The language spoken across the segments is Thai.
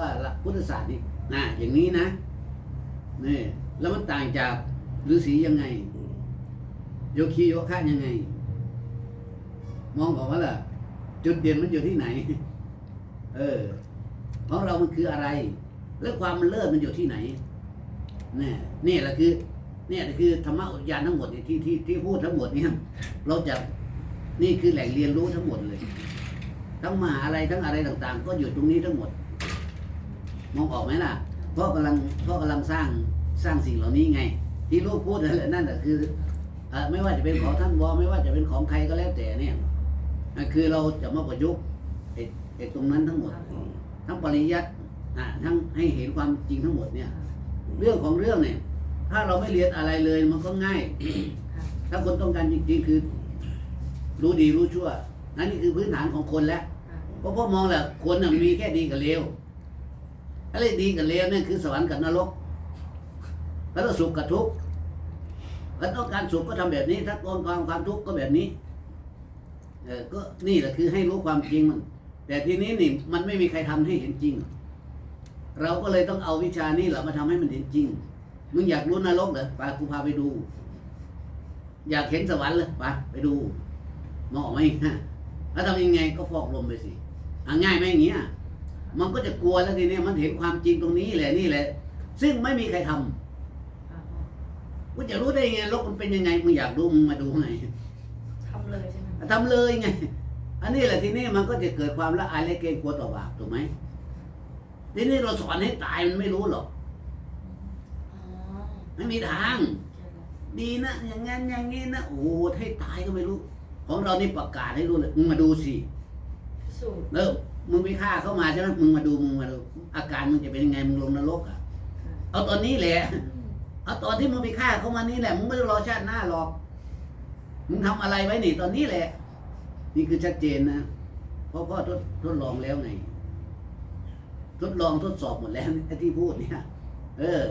ว่าหลักพุทธศาสตร์นี่นะอย่างนี้นะนี่แล้วมันต่างจากฤาษียังไง โยคีโยคะยังไง มองบอกว่าล่ะ จุดเด่นมันอยู่ที่ไหน เออของเรามันคืออะไร แล้วความมันเลิศมันอยู่ที่ไหนเนี่ยนี่แหละคือ เนี่ยคือธรรมะอุทยานทั้งหมดที่ที่ที่พูดทั้งหมดเนี่ยเราจะนี่คือแหล่งเรียนรู้ทั้งหมดเลย ทั้งมหาอะไรทั้งอะไรต่าง ๆ ก็อยู่ตรงนี้ทั้งหมด มองออกไหมล่ะเพราะกำลังเพราะกำลังสร้างสร้างสิ่งเหล่านี้ไง ที่ลูกพูดนั่นแหละนั่นแหละคือเอ่อไม่ว่าจะเป็นของท่านวอไม่ว่าจะเป็นของใครก็แล้วแต่เนี่ยอะคือเราจะมาประยุกต์ไอ้ไอ้ตรงนั้นทั้งหมด ทั้งปริยัติอะทั้งให้เห็นความจริงทั้งหมดเนี่ย เรื่องของเรื่องเนี่ย ถ้าเราไม่เรียนอะไรเลยมันก็ง่าย ถ้าคนต้องการจริงๆคือ รู้ดีรู้ชั่วนั่นนี่คือพื้นฐานของคนแล้วเพราะพ่อมองแหละคนน่ะมีแค่ดีกับเลว อะไรดีกับเลวนั่นคือสวรรค์กับนรกแล้วก็สุขกับทุกข์ถ้าต้องการสุขก็ทำแบบนี้ ถ้าต้องการความทุกข์ก็แบบนี้ เออก็นี่แหละคือให้รู้ความจริงมัน แต่ทีนี้นี่มันไม่มีใครทำให้เห็นจริง เราก็เลยต้องเอาวิชานี้แหละมาทำให้มันเห็นจริง มึงอยากรู้นรกเหรอไปกูพาไปดู อยากเห็นสวรรค์เลยไปไปดูมองไหมฮะแล้วทำยังไงก็ฟอกลมไปสิง่ายไหมอย่างเงี้ย มันก็จะกลัวแล้วทีเนี้ยมันเห็นความจริงตรงนี้แหละนี่แหละ ซึ่งไม่มีใครทำกูจะรู้ได้ไงโลกมันเป็นยังไงมึงอยากรู้มึงมาดูไงทำเลยใช่ไหมทำเลยไง อันนี้แหละทีนี้มันก็จะเกิดความละอายและเกรงกลัวต่อบาปถูกไหมทีนี้เราสอนให้ตายมันไม่รู้หรอกอ๋อไม่มีทาง ดีนะอย่างงั้นอย่างงี้นะโอ้โหให้ตายก็ไม่รู้ ของเรานี่ประกาศให้รู้เลยมึงมาดูสิสูตรเออ มึงไปฆ่าเข้ามาใช่ไหมมึงมาดูมึงมาดูอาการมึงจะเป็นยังไงมึงลงนรกอะเอาตอนนี้แหละเอาตอนที่มึงไปฆ่าเข้ามานี่แหละมึงไม่ต้องรอชาติหน้าหรอก มึงทำอะไรไว้นี่ตอนนี้แหละ นี่คือชัดเจนนะเพราะพ่อทดทดลองแล้วไง ทดลองทดสอบหมดแล้วไอ้ที่พูดเนี่ย เออ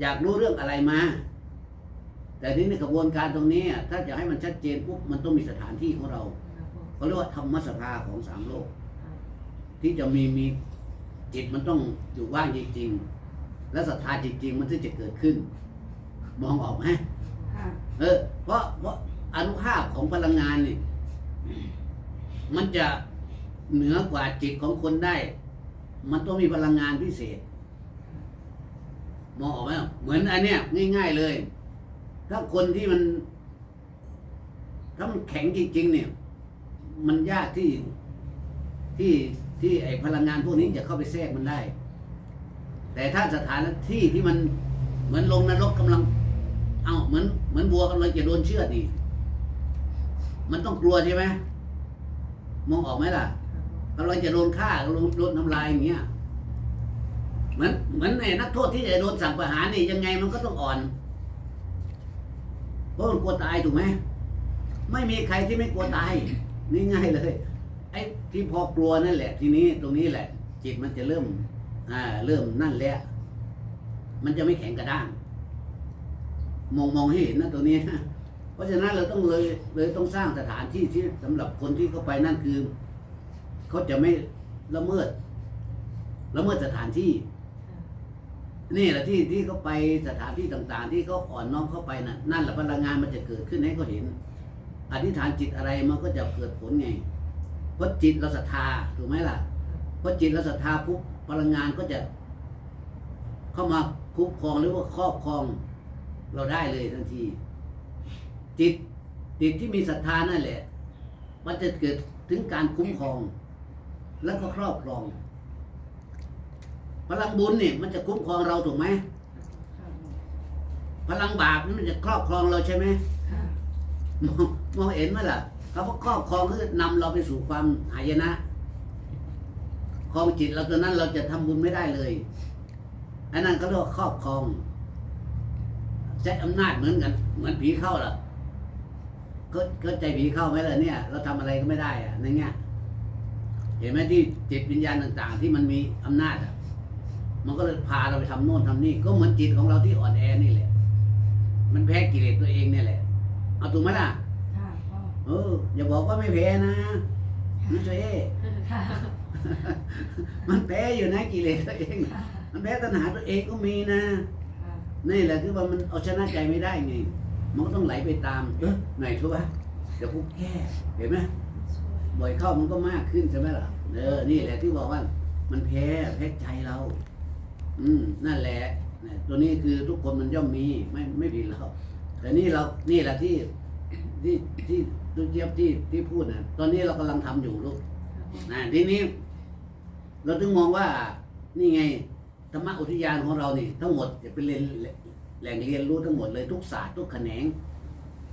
อยากรู้เรื่องอะไรมา แต่ทีนี้กระบวนการตรงนี้อะถ้าจะให้มันชัดเจนปุ๊บมันต้องมีสถานที่ของเราเขาเรียกว่าธรรมสภาของสามโลก ที่จะมีมีจิตมันต้องอยู่ว่างจริงๆ และศรัทธาจริง ๆ มันถึงจะเกิดขึ้น มองออกไหมค่ะเออ เพราะเพราะอนุภาพของพลังงานนี่มันจะเหนือกว่าจิตของคนได้ มันต้องมีพลังงานพิเศษ มองออกไหมเหมือนอันเนี้ยง่าย ๆเลย ถ้าคนที่มัน ถ้ามันแข็งจริง ๆ เนี่ย มันยากที่ที่ ที่ไอพลังงานพวกนี้จะเข้าไปแทรกมันได้ แต่ถ้าสถานที่ที่มันเหมือนลงนรกกำลัง เอาเหมือนเหมือนบัวกำลังจะโดนเชือดนี่มันต้องกลัวใช่ไหมมองออกไหมล่ะกำลังจะโดนฆ่าโดนโดนทำลายอย่างเงี้ยเหมือนเหมือนไอ้นักโทษที่จะโดนสั่งประหารนี่ยังไงมันก็ต้องอ่อนเพราะมันกลัวตายถูกไหมไม่มีใครที่ไม่กลัวตายนี่ง่ายเลย ไอ้ที่พอกลัวนั่นแหละ ทีนี้ตรงนี้แหละ จิตมันจะเริ่ม อ่า เริ่มนั่นแหละ มันจะไม่แข็งกระด้าง มองมองให้เห็นนะตัวนี้เพราะฉะนั้นเราต้องเลยเลยต้องสร้างสถานที่ที่สำหรับคนที่เข้าไปนั่นคือเขาจะไม่ละเมิดละเมิดสถานที่ นี่แหละที่ที่เขาไปสถานที่ต่าง ๆ ที่เขาอ่อนน้อมเข้าไปนั่นนั่นแหละพลังงานมันจะเกิดขึ้นให้เขาเห็น อธิษฐานจิตอะไรมันก็จะเกิดผลไง เพราะจิตเราศรัทธาถูกไหมล่ะเพราะจิตเราศรัทธาปุ๊บพลังงานก็จะ เข้ามาคุ้มครองหรือว่าครอบครอง เราได้เลยทันที จิตจิตที่มีศรัทธานั่นแหละ มันจะเกิดถึงการคุ้มครอง แล้วก็ครอบครอง พลังบุญเนี่ยมันจะคุ้มครองเราถูกไหมพลังบาปนี่มันจะครอบครองเราใช่ไหมค่ะมองมองเห็นไหมล่ะ เขาว่าครอบครองคือนำเราไปสู่ความหายนะครองจิตเราตอนนั้นเราจะทำบุญไม่ได้เลยอันนั้นเขาเรียกว่าครอบครองใช้อำนาจเหมือนกัน เหมือนผีเข้าล่ะก็ก็ใจผีเข้าไหมล่ะเนี่ย เราทำอะไรก็ไม่ได้อะในเงี้ยเห็นไหมที่จิตวิญญาณต่าง ๆ ที่มันมีอำนาจอะ มันก็เลยพาเราไปทำโน่นทำนี่ก็เหมือนจิตของเราที่อ่อนแอนี่แหละ มันแพ้กิเลสตัวเองเนี่ยแหละ เอาถูกไหมล่ะ เอออย่าบอกว่าไม่แพ้นะนี่เจ๊ค่ะมันแพ้อยู่นะกิเลสตัวเอง มันแพ้ตัณหาตัวเองก็มีนะค่ะนี่แหละคือว่ามันเอาชนะใจไม่ได้ไง มันก็ต้องไหลไปตามเออไหนทุกวะเดี๋ยวกูแก้เห็นไหมช่วยบ่อยเข้ามันก็มากขึ้นใช่ไหมล่ะเออนี่แหละที่บอกว่า มันแพ้แพ้ใจเรา อืมนั่นแหละเนี่ยตัวนี้คือทุกคนมันย่อมมีไม่ไม่ผิดแล้วแต่นี่เรานี่แหละที่ ที่ที่ทุกเจี๊ยบที่ที่พูดนะตอนนี้เรากำลังทำอยู่ลูกนะทีนี้ เราถึงมองว่านี่ไงธรรมอุทยานของเรานี่ทั้งหมดจะเป็นเรียนแหล่งเรียนรู้ทั้งหมดเลยทุกศาสตร์ทุกแขนง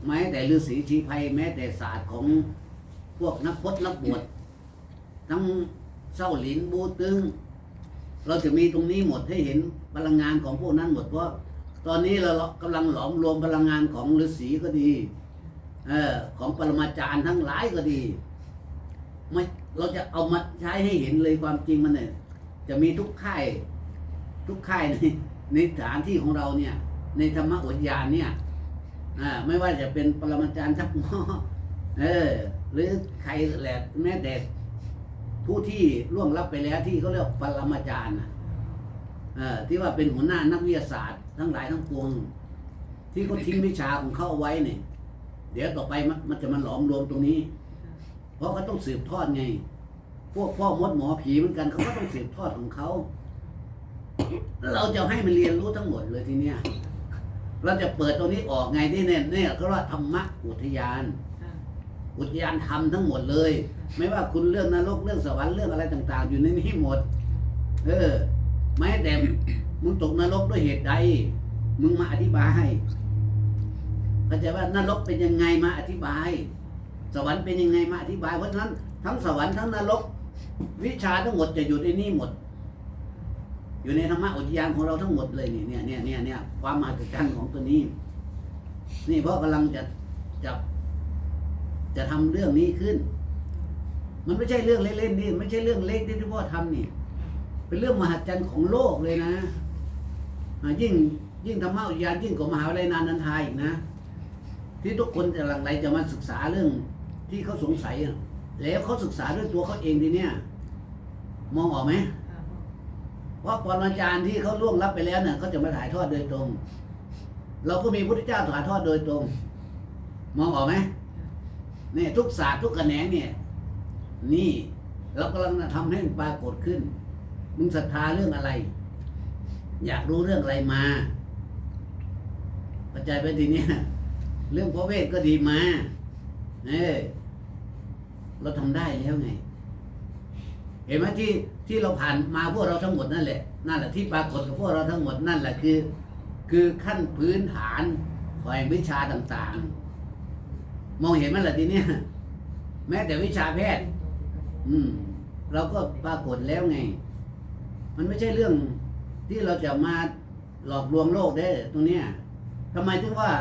แม้แต่ฤาษีชีภัยแม้แต่ศาสตร์ของพวกนักพจน์นักบวชทั้งเศร้าหลินบูตึง เราจะมีตรงนี้หมดให้เห็นพลังงานของพวกนั้นหมดเพราะตอนนี้เรากำลังหลอมรวมพลังงานของฤาษีก็ดี เออของปรมาจารย์ทั้งหลายก็ดีไม่เราจะเอามาใช้ให้เห็นเลยความจริงมันเนี่ย จะมีทุกค่าย ทุกค่ายในในสถานที่ของเราเนี่ย ในธรรมอุทยานเนี่ยอ่าไม่ว่าจะเป็นปรมาจารย์ทักหมอเออ หรือใครแหละแม้แต่ผู้ที่ล่วงลับไปแล้วที่เขาเรียกปรมาจารย์น่ะที่ว่าเป็นหัวหน้านักวิทยาศาสตร์ ทั้งหลายทั้งปวง ที่เขาทิ้งวิชาของเขาเอาไว้เนี่ย เดี๋ยวต่อไปมันมันจะมาหลอมรวมตรงนี้ เพราะเขาต้องสืบทอดไง พวกพ่อมดหมอผีเหมือนกันเขาก็ต้องสืบทอดของเขา เราจะให้มันเรียนรู้ทั้งหมดเลยทีเนี้ย เราจะเปิดตรงนี้ออกไงที่เนี่ยเนี่ยเขาเรียกว่าธรรมะอุทยาน อุทยานธรรมทั้งหมดเลย ไม่ว่าคุณเรื่องนรกเรื่องสวรรค์เรื่องอะไรต่าง ๆ อยู่ในนี้หมด เออแม้แต่มึงตกนรกด้วยเหตุใด มึงมาอธิบาย เข้าใจว่านรกเป็นยังไงมาอธิบาย สวรรค์เป็นยังไงมาอธิบาย เพราะฉะนั้นทั้งสวรรค์ทั้งนรก วิชาทั้งหมดจะอยู่ในนี้หมด อยู่ในธรรมะอุทยานของเราทั้งหมดเลยนี่เนี่ยเนี่ยเนี่ยเนี่ยความมหัศจรรย์ของตัวนี้ นี่เพราะกำลังจะจะจะทำเรื่องนี้ขึ้น มันไม่ใช่เรื่องเล่นๆนี่ไม่ใช่เรื่องเล็กที่พ่อทำนี่ เป็นเรื่องมหัศจรรย์ของโลกเลยนะยิ่งยิ่งธรรมะอุทยานยิ่งกว่ามหาวิทยาลัยนานันทาอีกนะ ที่ทุกคนจะหลั่งไหลจะมาศึกษาเรื่องที่เขาสงสัยอะแล้วเขาศึกษาด้วยตัวเขาเองทีเนี้ยมองออกไหมค่ะเพราะปรมาจารย์ที่เขาล่วงลับไปแล้วเนี่ยเขาจะมาถ่ายทอดโดยตรง เราก็มีพระพุทธเจ้าถ่ายทอดโดยตรง มองออกไหมเนี่ยทุกศาสตร์ทุกแขนงเนี่ย นี่เรากำลังทำให้มันปรากฏขึ้น มึงศรัทธาเรื่องอะไร อยากรู้เรื่องอะไรมาเข้าใจไปทีเนี้ย เรื่องพระเวทก็ดีมาเออเราทำได้แล้วไง เห็นไหมที่ที่เราผ่านมาพวกเราทั้งหมดนั่นแหละนั่นแหละที่ปรากฏกับพวกเราทั้งหมดนั่นแหละคือ คือขั้นพื้นฐานของวิชาต่างๆ มองเห็นไหมล่ะทีเนี้ยแม้แต่วิชาแพทย์ อืม เราก็ปรากฏแล้วไง มันไม่ใช่เรื่องที่เราจะมาหลอกลวงโลกได้ตรงเนี้ยทำไมถึงว่า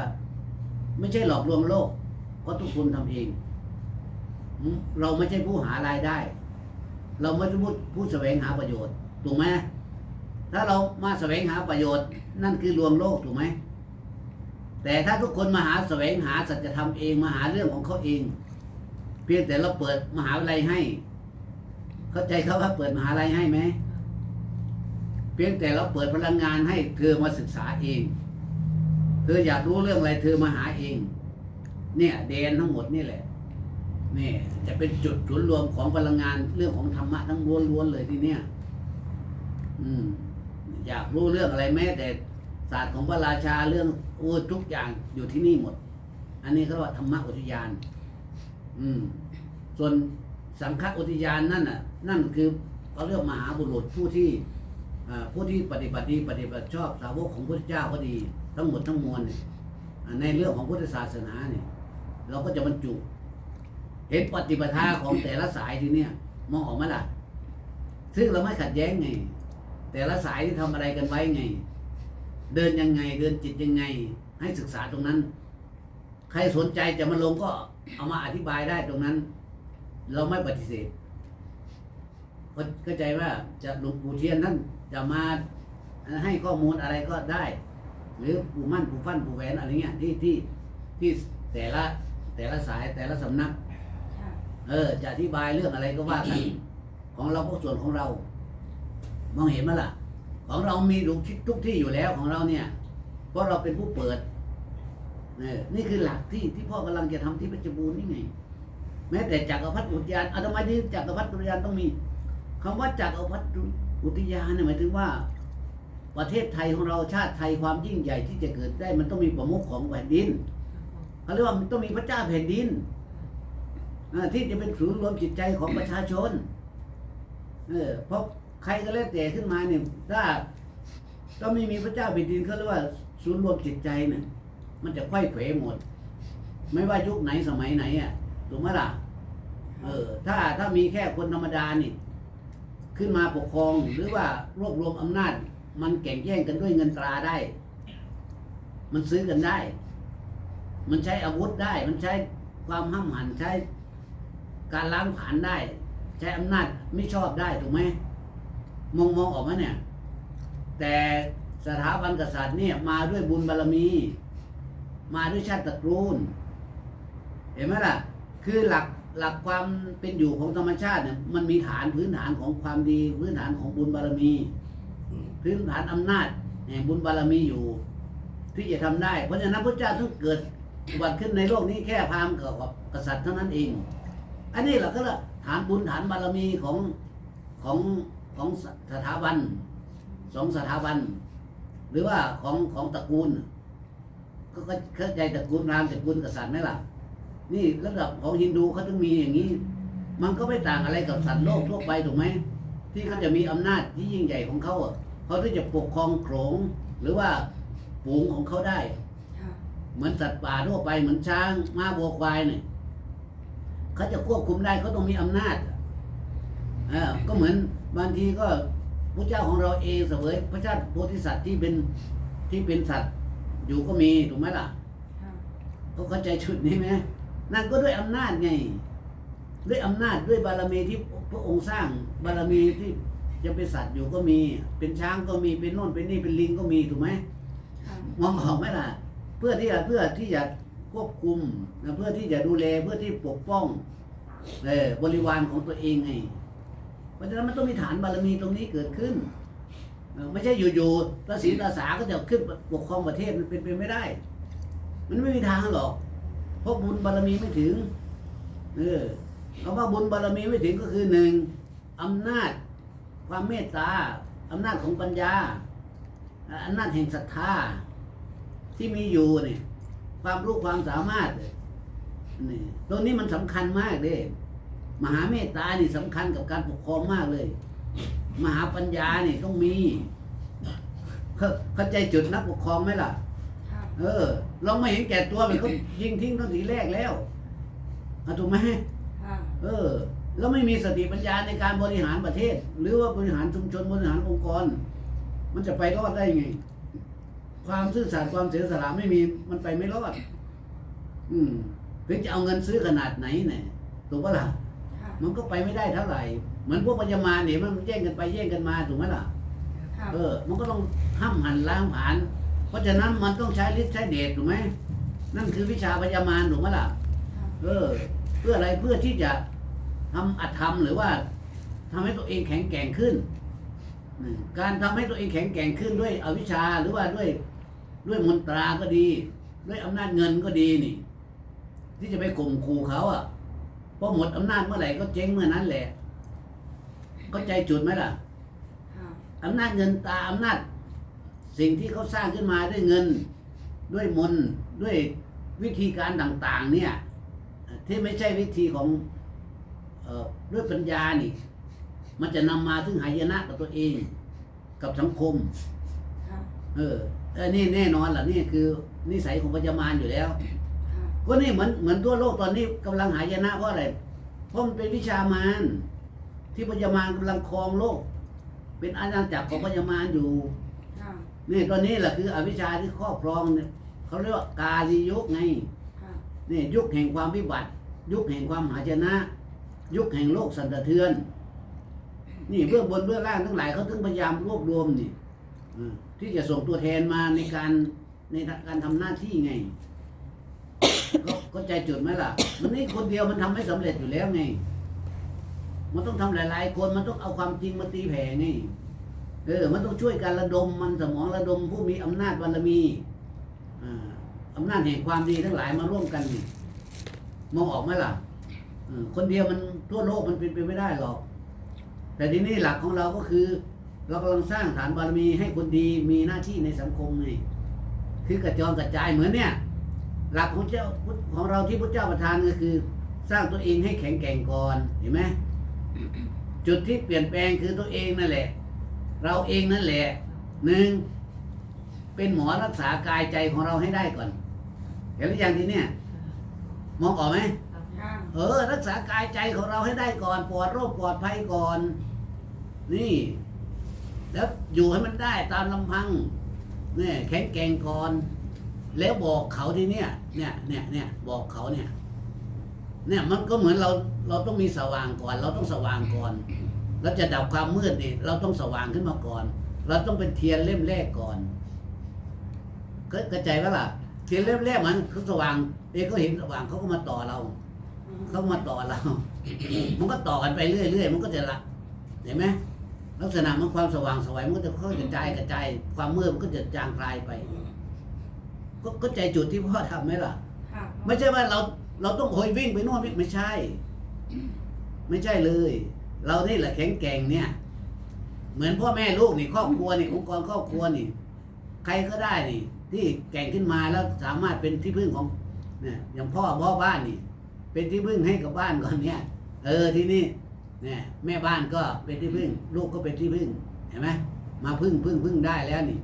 ไม่ใช่หลอกลวงโลก เพราะทุกคนทำเอง เราไม่ใช่ผู้หารายได้ เราไม่ใช่ผู้ผู้แสวงหาประโยชน์ ถูกไหมถ้าเรามาแสวงหาประโยชน์ นั่นคือลวงโลกถูกไหม แต่ถ้าทุกคนมาหาแสวงหาสัจธรรมเองมาหาเรื่องของเขาเอง เพียงแต่เราเปิดมหาวิทยาลัยให้ เข้าใจเขาว่าเปิดมหาวิทยาลัยให้ไหม เพียงแต่เราเปิดพลังงานให้เธอมาศึกษาเอง เธออยากรู้เรื่องอะไรเธอมาหาเอง เนี่ยเดนทั้งหมดนี่แหละนี่จะเป็นจุดศูนย์รวมของพลังงานเรื่องของธรรมะทั้งล้วนๆเลยที่เนี่ย อืม อยากรู้เรื่องอะไรแม้แต่ศาสตร์ของพระราชาเรื่องโอ้ทุกอย่างอยู่ที่นี่หมด อันนี้เขาเรียกว่าธรรมะอุทยาน อืม ส่วนสังฆอุทยานนั่นน่ะ นั่นคือเขาเรียกมหาบุรุษผู้ที่ผู้ที่ปฏิบัติดีปฏิบัติชอบสาวกของพระเจ้าก็ดี ทั้งหมดทั้งมวลเนี่ยในเรื่องของพุทธศาสนาเนี่ย เราก็จะบรรจุ เห็นปฏิปทาของแต่ละสายทีเนี่ยมองออกไหมล่ะ ซึ่งเราไม่ขัดแย้งไง แต่ละสายที่ทำอะไรกันไว้ไง เดินยังไงเดินจิตยังไง ให้ศึกษาตรงนั้น ใครสนใจจะมาลงก็เอามาอธิบายได้ตรงนั้น เราไม่ปฏิเสธเข้าใจว่าจะหลวงปู่เทียนท่านจะมาให้ข้อมูลอะไรก็ได้ หรือปู่มั่นปู่ฟั่นปู่แหวนอะไรเงี้ยที่ที่ที่แต่ละแต่ละสายแต่ละสำนัก ค่ะเออ จะอธิบายเรื่องอะไรก็ว่ากันขของเราก็ส่วนของเรา มองเห็นไหมล่ะ ของเรามีทุกที่ทุกที่อยู่แล้วของเราเนี่ย เพราะเราเป็นผู้เปิดนี่นี่คือหลักที่ที่พ่อกำลังจะทำที่เพชรบูรณ์นี่ไง แม้แต่จักรพรรดิอุทยานอาตมาที่จักรพรรดิอุทยานต้องมีคำว่าจักรพรรดิอุทยานเนี่ยหมายถึงว่า ประเทศไทยของเราชาติไทยความยิ่งใหญ่ที่จะเกิดได้ มันต้องมีประมุขของแผ่นดินเขาเรียกว่ามันต้องมีพระเจ้าแผ่นดินที่จะเป็นศูนย์รวมจิตใจของประชาชนเออเพราะใครก็แล้วแต่ขึ้นมาเนี่ยถ้าก็ไม่มีพระเจ้าแผ่นดินเขาเรียกว่าศูนย์รวมจิตใจเนี่ยมันจะไขว้เขวหมด ไม่ว่ายุคไหนสมัยไหนอะถูกไหมล่ะเออถ้าถ้ามีแค่คนธรรมดานี่ ขึ้นมาปกครองหรือว่ารวบรวมอำนาจ มันแข่งแย่งกันด้วยเงินตราได้ มันซื้อกันได้ มันใช้อาวุธได้ มันใช้ความห้ามหันใช้การล้างผลาญได้ ใช้อำนาจไม่ชอบได้ถูกไหมมองมองออกไหมเนี่ย แต่สถาบันกษัตริย์เนี่ยมาด้วยบุญบารมี มาด้วยชาติตระกูล เห็นไหมล่ะ คือหลักหลักความเป็นอยู่ของธรรมชาติเนี่ยมันมีฐานพื้นฐานของความดีพื้นฐานของบุญบารมี พื้นฐานอำนาจแห่งบุญบารมีอยู่ ที่จะทำได้ เพราะฉะนั้นพระเจ้าถึงเกิดอุบัติขึ้นในโลกนี้แค่พามกับกษัตริย์เท่านั้นเอง อันนี้แหละก็ละฐานบุญฐานบารมีของของของสถาบันสองสถาบัน หรือว่าของของตระกูลก็ก็เข้าใจตระกูลรามตระกูลกษัตริย์ไหมล่ะ นี่ระดับของฮินดูเขาต้องมีอย่างนี้ มันก็ไม่ต่างอะไรกับสัตว์โลกทั่วไปถูกไหมที่เขาจะมีอำนาจที่ยิ่งใหญ่ของเขาอะ เขาที่จะปกครองโขลงหรือว่าฝูงของเขาได้ ค่ะเหมือนสัตว์ป่าทั่วไปเหมือนช้างม้าวัวควายเนี่ยเขาจะควบคุมได้เขาต้องมีอำนาจเออก็เหมือนบางทีก็พระเจ้าของเราเองเสวยพระชาติโพธิสัตว์ที่เป็นที่เป็นสัตว์อยู่ก็มีถูกไหมล่ะค่ะเขาเข้าใจชุดนี้ไหมนั่นก็ด้วยอำนาจไง ด้วยอำนาจด้วยบารมีที่พระองค์สร้างบารมีที่ จะเป็นสัตว์อยู่ก็มี เป็นช้างก็มี เป็นโน่นเป็นนี่ เป็นลิงก็มีถูกไหมค่ะมองออกไหมล่ะ เพื่อที่จะเพื่อที่จะควบคุมนะเพื่อที่จะดูแลเพื่อที่ปกป้องเออบริวารของตัวเองไง เพราะฉะนั้นมันต้องมีฐานบารมีตรงนี้เกิดขึ้นเออไม่ใช่อยู่ๆตาศีตาสาก็จะขึ้นปกครองประเทศมันเป็นไปไม่ได้ มันไม่มีทางหรอก เพราะบุญบารมีไม่ถึง เออคำว่าบุญบารมีไม่ถึงก็คือหนึ่งอำนาจ ความเมตตาอำนาจของปัญญาอำนาจแห่งศรัทธาที่มีอยู่เนี่ยความรู้ความสามารถเนี่ยนี่ตรงนี้มันสำคัญมากเลย มหาเมตตานี่สำคัญกับการปกครองมากเลย มหาปัญญานี่ต้องมี เข้าเข้าใจจุดนักปกครองไหมล่ะค่ะเออเราไม่เห็นแก่ตัวเลยเขายิงทิ้งตั้งทีแรกแล้วเอาถูกไหมค่ะเออ แล้วไม่มีสติปัญญาในการบริหารประเทศ หรือว่าบริหารชุมชนบริหารองค์กร มันจะไปรอดได้ไง ความซื่อสัตย์ความเสียสละไม่มีมันไปไม่รอด อืมถึงจะเอาเงินซื้อขนาดไหนเนี่ยถูกปะล่ะค่ะมันก็ไปไม่ได้เท่าไหร่เหมือนพวกปัญญามาเนี่ยมันแย่งกันไปแย่งกันมาถูกไหมล่ะค่ะเออ มันก็ต้องห้ามหันล้างผลาญเพราะฉะนั้นมันต้องใช้ฤทธิ์ใช้เดชถูกไหมนั่นคือวิชาพยามารถูกไหมล่ะค่ะ เออ เพื่ออะไรเพื่อที่จะ ทำอัตธรรมหรือว่าทำให้ตัวเองแข็งแกร่งขึ้นอืมการทำให้ตัวเองแข็งแกร่งขึ้นด้วยอวิชชาหรือว่าด้วยด้วยมนตราก็ดี ด้วยอำนาจเงินก็ดีนี่ ที่จะไปข่มขู่เขาอะพอหมดอำนาจเมื่อไหร่ก็เจ๊งเมื่อนั้นแหละก็ใจจุดไหมล่ะค่ะอำนาจเงินตาอำนาจ สิ่งที่เขาสร้างขึ้นมาด้วยเงิน ด้วยมนต์ด้วยวิธีการต่าง ๆ เนี่ย ที่ไม่ใช่วิธีของเอ่อ ด้วยปัญญานี่ มันจะนำมาถึงหายนะกับตัวเอง กับสังคมค่ะเออเออนี่แน่นอนล่ะนี่คือนิสัยของปัญญามารอยู่แล้วค่ะก็นี่เหมือนเหมือนทั่วโลกตอนนี้กำลังหายนะเพราะอะไร เพราะมันเป็นวิชามารที่ปัญญามารกำลังครองโลก เป็นอาณาจักรของปัญญามารอยู่ค่ะนี่ตอนนี้แหละคืออวิชชาที่ครอบครองเนี่ยเขาเรียกว่ากาลียุคไงค่ะนี่ยุคแห่งความวิบัติ ยุคแห่งความหายนะ ยุคแห่งโลกสั่นสะเทือน นี่เบื้องบนเบื้องล่างทั้งหลายเขาถึงพยายามรวบรวมนี่ที่จะส่งตัวแทนมาในการในการทำหน้าที่ไงก็ใจจุดไหมล่ะ มันนี่คนเดียวมันทำไม่สำเร็จอยู่แล้วไง มันต้องทำหลาย ๆ คนมันต้องเอาความจริงมาตีแผ่ไงเออ มันต้องช่วยกันระดมมันสมองระดมผู้มีอำนาจบารมีอ่าอำนาจแห่งความดีทั้งหลายมาร่วมกันนี่มองออกไหมล่ะคนเดียวมัน ทั่วโลกมันเป็นไปไม่ได้หรอก แต่ทีนี้หลักของเราก็คือ เรากำลังสร้างฐานบารมีให้คนดีมีหน้าที่ในสังคมไงคือกระจรกระจายเหมือนเนี่ย หลักของเจ้าของเราที่พระเจ้าประทานก็คือ สร้างตัวเองให้แข็งแกร่งก่อนเห็นไหมจุดที่เปลี่ยนแปลงคือตัวเองนั่นแหละ เราเองนั่นแหละหนึ่งเป็นหมอรักษากายใจของเราให้ได้ก่อน เห็นหรือยังทีเนี้ยมองออกไหม เออ รักษากายใจของเราให้ได้ก่อนปลอดโรคปลอดภัยก่อน นี่ แล้วอยู่ให้มันได้ตามลำพังเนี่ยแข็งแกร่งก่อน แล้วบอกเขาทีเนี้ยเนี่ยเนี่ยเนี่ยบอกเขาเนี่ย เนี่ยมันก็เหมือนเราเราต้องมีสว่างก่อน เราต้องสว่างก่อนแล้วจะดับความมืดนี่เราต้องสว่างขึ้นมาก่อน เราต้องเป็นเทียนเล่มแรกก่อนก็กระจายว่าล่ะ เทียนเล่มแรกมันเขาสว่างเองก็เห็นสว่างเขาก็มาต่อเรา เขามาต่อเรา มันก็ต่อกันไปเรื่อยๆ มันก็จะละ เห็นไหมลักษณะมันความสว่างสวยมันก็จะค่อยกระจายกระจาย ความมืดมันก็จะจางคลายไป ก็ก็ใจจุดที่พ่อทำไหมล่ะ ค่ะไม่ใช่ว่าเราเราต้องโหยวิ่งไปโน่นวิ่งไม่ใช่ ไม่ใช่เลย เรานี่แหละแข็งแกร่งเนี่ย เหมือนพ่อแม่ลูกนี่ครอบครัวนี่องค์กรครอบครัวนี่ ใครก็ได้นี่ ที่แก่งขึ้นมาแล้วสามารถเป็นที่พึ่งของเนี่ยอย่างพ่อพ่อบ้านนี่ เป็นที่พึ่งให้กับบ้านก่อนเนี่ย เออที่นี่เนี่ยแม่บ้านก็เป็นที่พึ่ง ลูกก็เป็นที่พึ่งเห็นไหมมาพึ่งพึ่งพึ่งได้แล้วนี่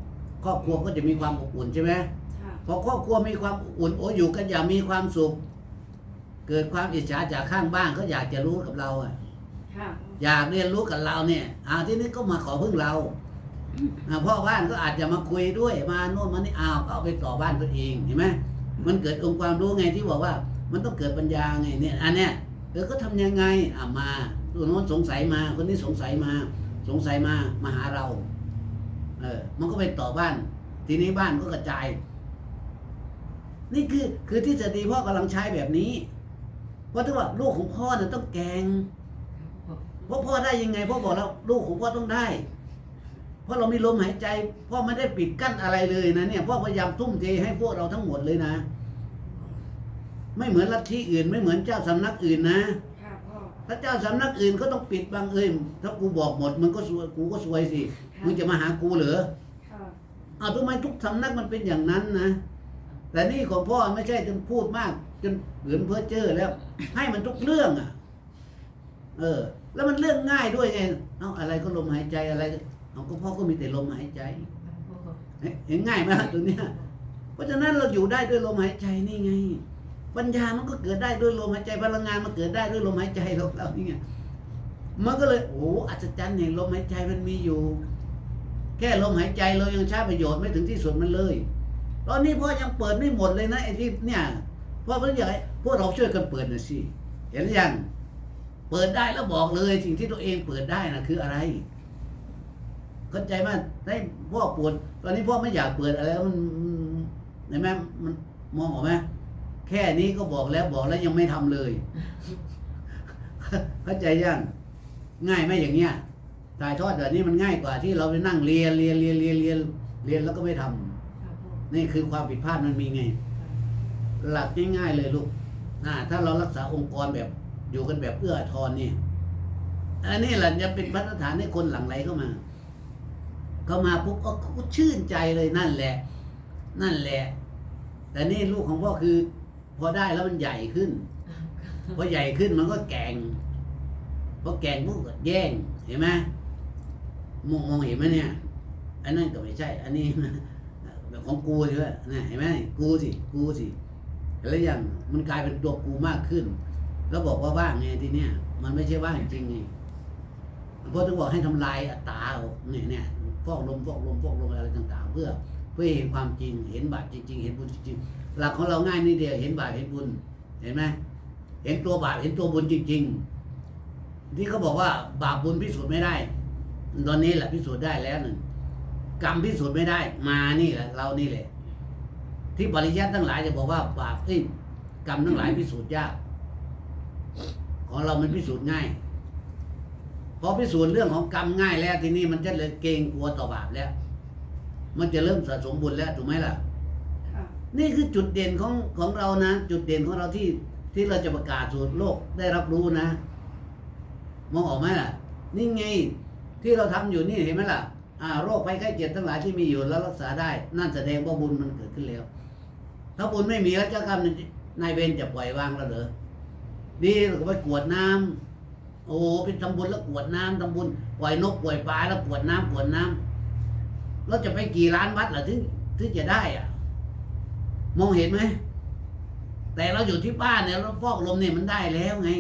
ครอบครัวก็จะมีความอบอุ่นใช่ไหมค่ะพอครอบครัวมีความอบอุ่นโอ้อยู่กันอย่างมีความสุข เกิดความอิจฉาจากข้างบ้านเขาอยากจะรู้กับเราอะค่ะอยากเรียนรู้กับเราเนี่ยอ่าที่นี้ก็มาขอพึ่งเราอ่าพ่อบ้านก็อาจจะมาคุยด้วยมาโน่นมานี่อ้าวก็เอาไปต่อบ้านตัวเองเห็นไหมมันเกิดองค์ความรู้ไงที่บอกว่า มันต้องเกิดปัญญาไงเนี่ยอันเนี้ยเออก็ทำยังไงอ่ามาตัวโน้นสงสัยมา คนนี้สงสัยมา สงสัยมามาหาเรา เออ มันก็ไปต่อบ้าน ทีนี้บ้านก็กระจาย นี่คือคือทฤษฎีพ่อกำลังใช้แบบนี้ เพราะถ้าว่าลูกของพ่อเนี่ยต้องแกงเพราะพ่อได้ยังไงพ่อบอกแล้วลูกของพ่อต้องได้ เพราะเรามีลมหายใจ พ่อไม่ได้ปิดกั้นอะไรเลยนะเนี่ยพ่อพยายามทุ่มเทให้พวกเราทั้งหมดเลยนะ ไม่เหมือนลัทธิอื่น ไม่เหมือนเจ้าสำนักอื่นนะค่ะพ่อ ถ้าเจ้าสำนักอื่นก็ต้องปิดบังเอ้ยถ้ากูบอกหมดมึงก็ซวยกูก็ซวยสิมึงจะมาหากูเหรอค่ะเอาทำไมทุกสำนักมันเป็นอย่างนั้นนะ แต่นี่ของพ่อไม่ใช่จนพูดมาก จนเหมือนเพ้อเจ้อแล้ว ให้มันทุกเรื่องอะ เออ แล้วมันเรื่องง่ายด้วยไงเอาอะไรก็ลมหายใจอะไรก็เอาก็พ่อก็มีแต่ลมหายใจเอ๊ะเห็นง่ายไหมล่ะตัวเนี้ย เพราะฉะนั้นเราอยู่ได้ด้วยลมหายใจนี่ไง ปัญญามันก็เกิดได้ด้วยลมหายใจพลังงานมันเกิดได้ด้วยลมหายใจเราเรานี่ไงมันก็เลยโอ้อัศจรรย์แห่งลมหายใจมันมีอยู่ แค่ลมหายใจเรายังใช้ประโยชน์ไม่ถึงที่สุดมันเลย ตอนนี้พ่อยังเปิดไม่หมดเลยนะไอ้ที่เนี่ยพ่อเพิ่งอยากพวกเราช่วยกันเปิดหน่อยสิเห็นหรือยังเปิดได้แล้วบอกเลยสิ่งที่ตัวเองเปิดได้นะคืออะไรเข้าใจไหมได้พ่อปวดตอนนี้พ่อไม่อยากเปิดอะไรแล้วมันมันเห็นไหมมันมองออกไหม แค่นี้ก็บอกแล้วบอกแล้วยังไม่ทำเลย เข้าใจยังง่ายไหมอย่างเงี้ยถ่ายทอดแบบนี้มันง่ายกว่าที่เราไปนั่งเรียนเรียนเรียนเรียนเรียนเรียนแล้วก็ไม่ทำนี่คือความผิดพลาดมันมีไง หลักง่ายๆเลยลูกอ่าถ้าเรารักษาองค์กรแบบอยู่กันแบบเอื้ออาทอนนี่อันนี้แหละจะเป็นมาตรฐานให้คนหลั่งไหลเข้ามา เข้ามาปุ๊บก็ก็ชื่นใจเลยนั่นแหละ นั่นแหละ แต่นี่ลูกของพ่อคือ พอได้แล้วมันใหญ่ขึ้นพอใหญ่ขึ้นมันก็แกงพอแกงปุ๊บก็แย่งเห็นไหมมองมองเห็นไหมเนี่ย อันนั้นก็ไม่ใช่ อันนี้แบบของกูใช่ไหมนะเห็นไหมกูสิกูสิแล้วอย่างมันกลายเป็นตัวกูมากขึ้น แล้วบอกว่าว่างไงทีเนี้ยมันไม่ใช่ว่างจริงไงเพราะต้องบอกให้ทำลายอัตตาเอาเนี่ยเนี่ยฟอกลมฟอกลมฟอกลมอะไรต่าง ๆ เพื่อ เพื่อเห็นความจริง เห็นบาปจริง ๆ เห็นบุญจริงๆหลักของเราง่ายนิดเดียวเห็นบาปเห็นบุญเห็นไหมเห็นตัวบาปเห็นตัวบุญจริง ๆ ที่เขาบอกว่าบาปบุญพิสูจน์ไม่ได้ ตอนนี้แหละพิสูจน์ได้แล้วหนึ่งกรรมพิสูจน์ไม่ได้ มานี่แหละ เรานี่แหละ ที่ปริยัติทั้งหลายจะบอกว่าบาปเอ้ยกรรมทั้งหลายพิสูจน์ยาก ของเรามันพิสูจน์ง่ายพอพิสูจน์เรื่องของกรรมง่ายแล้ว ทีนี้มันจะเลยเกรงกลัวต่อบาปแล้ว มันจะเริ่มสะสมบุญแล้วถูกไหมล่ะค่ะ นี่คือจุดเด่นของของเรานะ จุดเด่นของเราที่ที่เราจะประกาศสู่โลกได้รับรู้นะ มองออกไหมล่ะ นี่ไงที่เราทำอยู่นี่เห็นไหมล่ะอ่าโรคภัยไข้เจ็บทั้งหลายที่มีอยู่แล้วรักษาได้ นั่นแสดงว่าบุญมันเกิดขึ้นแล้ว ถ้าบุญไม่มีแล้วเจ้ากรรมนายเวรจะปล่อยวางแล้วเหรอดีก็ไปกรวดน้ำโอ้เป็นทำบุญแล้วกรวดน้ำทำบุญปล่อยนกปล่อยปลาแล้วกรวดน้ำกรวดน้ำ เราจะไปกี่ล้านวัดล่ะถึงถึงจะได้อะ มองเห็นไหมแต่เราอยู่ที่บ้านเนี่ยเราฟอกลมเนี่ยมันได้แล้วไง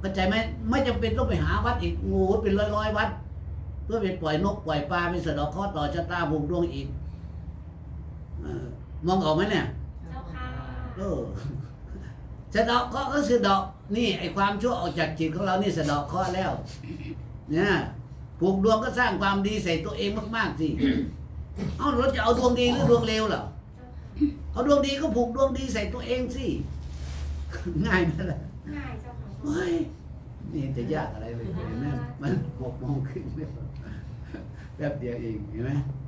เข้าใจไหมไม่จำเป็นต้องไปหาวัดอีกงูเป็นร้อยร้อยๆวัด เพื่อไปปล่อยนกปล่อยปลาไปสะเดอกข้อต่อชะตาผูกดวงอีกเออมองออกไหมเนี่ยเจ้าค่ะเออสะเดอกข้อก็สะเดอกนี่ไอความชั่วออกจากจิตของเรานี่สะเดอกข้อแล้ว เนี่ย ผูกดวงก็สร้างความดีใส่ตัวเองมากๆสิเอ้าเราจะเอาดวงดีหรือดวงเลวเหรอเจ้าค่ะเอาดวงดีก็ผูกดวงดีใส่ตัวเองสิง่ายไหมล่ะง่ายเจ้าค่ะเฮ้ยนี่จะยากอะไรเลยเห็นไหมมันหกโมงครึ่งแล้วแป๊บเดียวเองเห็นไหมเ